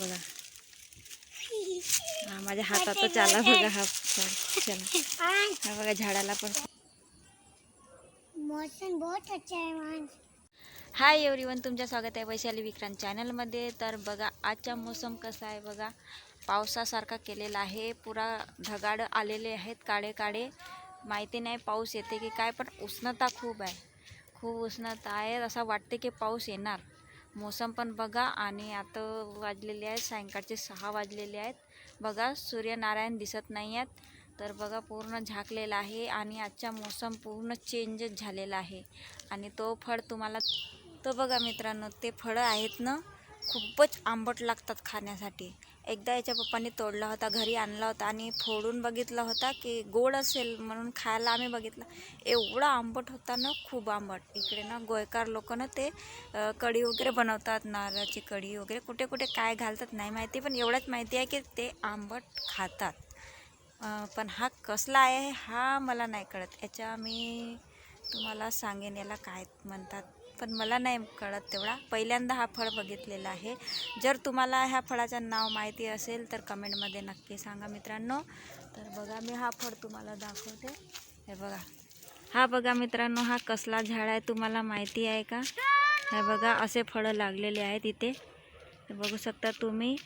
बघा. हा माझ्या हातातच आला बघा हा फळ. हा बघा झाडाला पण मौसम बहुत अच्छा है वहाँ। हाय एव्हरीवन तुमच्या स्वागत आहे वैशाली विक्रांत चॅनलमध्ये. तर बघा आजचा मोसम कसा आहे बघा. पावसासारखा केलेला आहे. पुरा ढगाळ आलेले आहेत काळे काळे. माहिती नाही पाऊस येते की काय पण उष्णता खूप आहे. खूप उष्णता आहे. असं वाटते की पाऊस येणार. मोसम पण बघा. आणि आता वाजलेले आहेत सायंकाळचे सहा वाजलेले आहेत. बघा सूर्यनारायण दिसत नाही आहेत तर बघा पूर्ण झाकलेला आहे आणि आजचा मोसम पूर्ण चेंजच झालेला आहे. आणि तो फळ तुम्हाला तो बघा मित्रांनो ते फळं आहेत ना खूपच आंबट लागतात खाण्यासाठी. एकदा याच्या पप्पांनी तोडला होता घरी आणला होता आणि फोडून बघितला होता की गोड असेल म्हणून खायला आम्ही बघितलं. एवढा आंबट होता ना खूप आंबट. इकडे ना गोयकार लोक ना ते कढी वगैरे बनवतात नारळाची कढी वगैरे. कुठे कुठे काय घालतात नाही माहिती पण एवढंच माहिती आहे की ते आंबट खातात. पण हा कसला आहे हा मला नाही कळत. याच्या मी तुम्हाला सांगेन याला काय म्हणतात. पण मला नाही कळत तेवढा. पहिल्यांदा हा फळ बघितलेला आहे. जर तुम्हाला ह्या फळाचं नाव माहिती असेल तर कमेंटमध्ये नक्की सांगा मित्रांनो. तर बघा मी हा फळ तुम्हाला दाखवते. हे बघा. हा बघा मित्रांनो हा कसला झाड आहे तुम्हाला माहिती आहे का? हे बघा असे फळं लागलेले आहेत इथे. हे बघू शकता तुम्ही.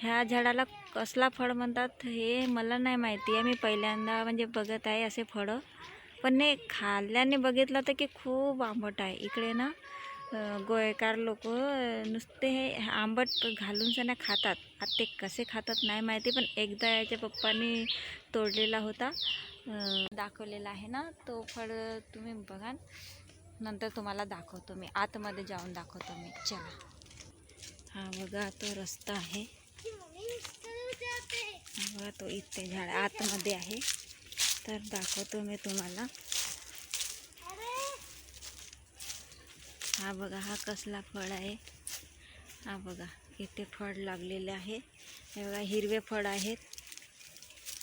ह्या झाडाला कसला फळ म्हणतात हे मला नाही माहिती आहे. मी पहिल्यांदा म्हणजे बघत आहे असे फळं. पण नाही खाल्ल्याने बघितलं तर की खूप आंबट आहे. इकडे ना गोयकार लोक नुसते हे आंबट घालून सना खातात. आता ते कसे खातात नाही माहिती पण एकदा याच्या पप्पांनी तोडलेला होता. दाखवलेला आहे ना तो फळ तुम्ही बघा. नंतर तुम्हाला दाखवतो मी. आतमध्ये जाऊन दाखवतो मी. चला. हा बघा तो रस्ता आहे. बघा तो इथे झाड आतमध्ये आहे. तर दाखवतो मी तुम्हाला. हा बघा हा कसला फळ आहे. हा बघा इथे फळ लागलेले आहे. हे बघा हिरवे फळ आहेत.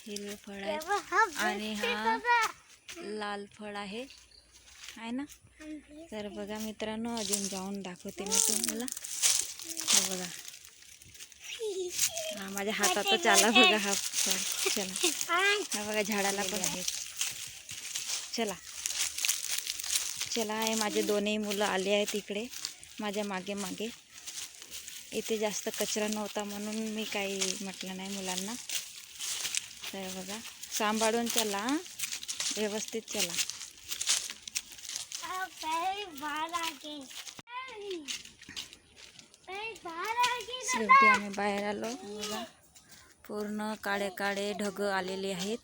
हिरवे फळ आहेत. आणि हा लाल फळ आहे. आहे ना? तर बघा मित्रांनो अजून जाऊन दाखवते मी तुम्हाला. हे बघा हा माझ्या हातातच आला बघा हा. फळ चला. हा. बघा झाडाला पण आहेत चला. चला आहे माझे दोन्ही मुलं आले आहेत इकडे माझ्या मागे मागे. इथे जास्त कचरा नव्हता म्हणून मी काही म्हटलं नाही मुलांना. तर बघा सांभाळून चला. व्यवस्थित चला. बाहर शेवटी आम्ही बाहेर आलो. बघा पूर्ण काळे काळे ढग आलेले आहेत.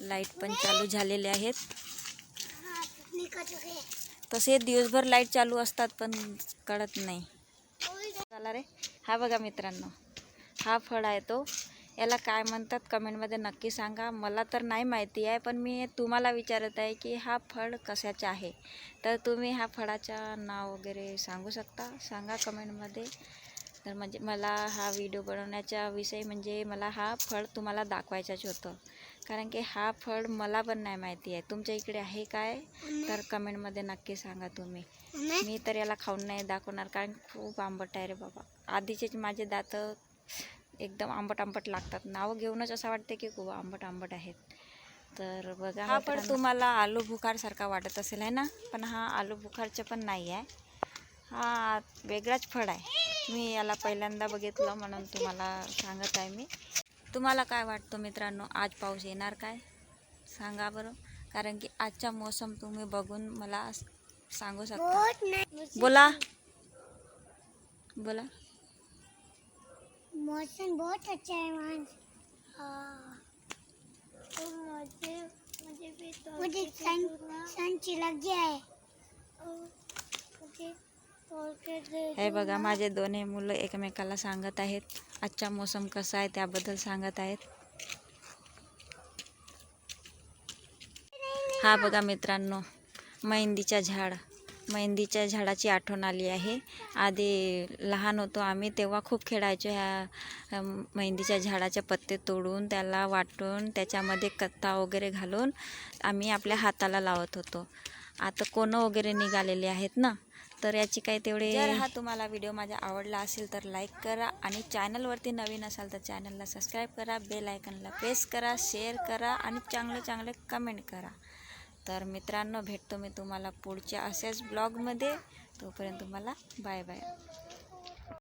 लाइट पण चालू झालेले आहेत. तसे दिवसभर लाइट चालू असतात पण कळत नाही. झाला रे. हा बघा मित्रांनो हा फळ आहे तो. याला काय म्हणतात? कमेंटमध्ये नक्की सांगा. मला तर नाही माहिती आहे पण मी तुम्हाला विचारत आहे की हा फळ कशाचा आहे? तर तुम्ही ह्या फळाचं नाव वगैरे सांगू शकता? सांगा कमेंटमध्ये. तर म्हणजे मला हा व्हिडिओ बनवण्याच्या विषय म्हणजे मला हा फळ तुम्हाला दाखवायचाच होतं. कारण की हा फळ मला पण नाही माहिती आहे. तुमच्या इकडे आहे काय? तर कमेंटमध्ये नक्की सांगा तुम्ही. मी तर याला खाऊन नाही दाखवणार कारण खूप आंबट आहे रे बाबा. आधीचेच माझे दात एकदम आंबट आंबट लागतात. नावं घेऊनच असं वाटते की खूप आंबट आंबट आहेत. तर बघा हा फळ तुम्हाला आलू बुखारसारखा वाटत असेल आहे ना? पण हा आलू बुखारचं पण नाही आहे. हा वेगळाच फळ आहे. मी याला पहिल्यांदा बघितलं म्हणून तुम्हाला सांगत आहे मी. तुम्हाला काय वाटतं मित्रांनो? आज पाऊस येणार काय? सांगा बरं. कारण की आजचा मोसम तुम्ही बघून मला सांगू शकता. बोला. बोला. मौसम बहुत अच्छा है वहाँ हाँ तो मुझे मुझे भी तो मुझे सन सन चिलक गया है मुझे तोड़ के दे हे बघा माझे दोन्ही मुलं एकमेकाला सांगत आहेत. आजचा मोसम कसा आहे त्याबद्दल सांगत आहेत. हा बघा मित्रांनो मेहंदीच्या झाड. मेहंदीच्या झाडाची आठवण आली आहे. आधी लहान होतो आम्ही तेव्हा खूप खेळायचो ह्या मेहंदीच्या झाडाचे पत्ते तोडून त्याला वाटून त्याच्यामध्ये कत्ता वगैरे घालून आम्ही आपल्या हाताला लावत होतो. आता कोणं वगैरे निघालेले आहेत ना तर याची काही तेवढे जर हा तुम्हाला व्हिडिओ माझा आवडला असेल तर लाईक करा आणि चॅनलवरती नवीन असाल तर चॅनलला सबस्क्राईब करा बेल आयकनला प्रेस करा शेअर करा आणि चांगले चांगले कमेंट करा. तर मित्रांनो भेटतो मी तुम्हाला पुढच्या असेच ब्लॉगमध्ये तोपर्यंत तुम्हाला बाय बाय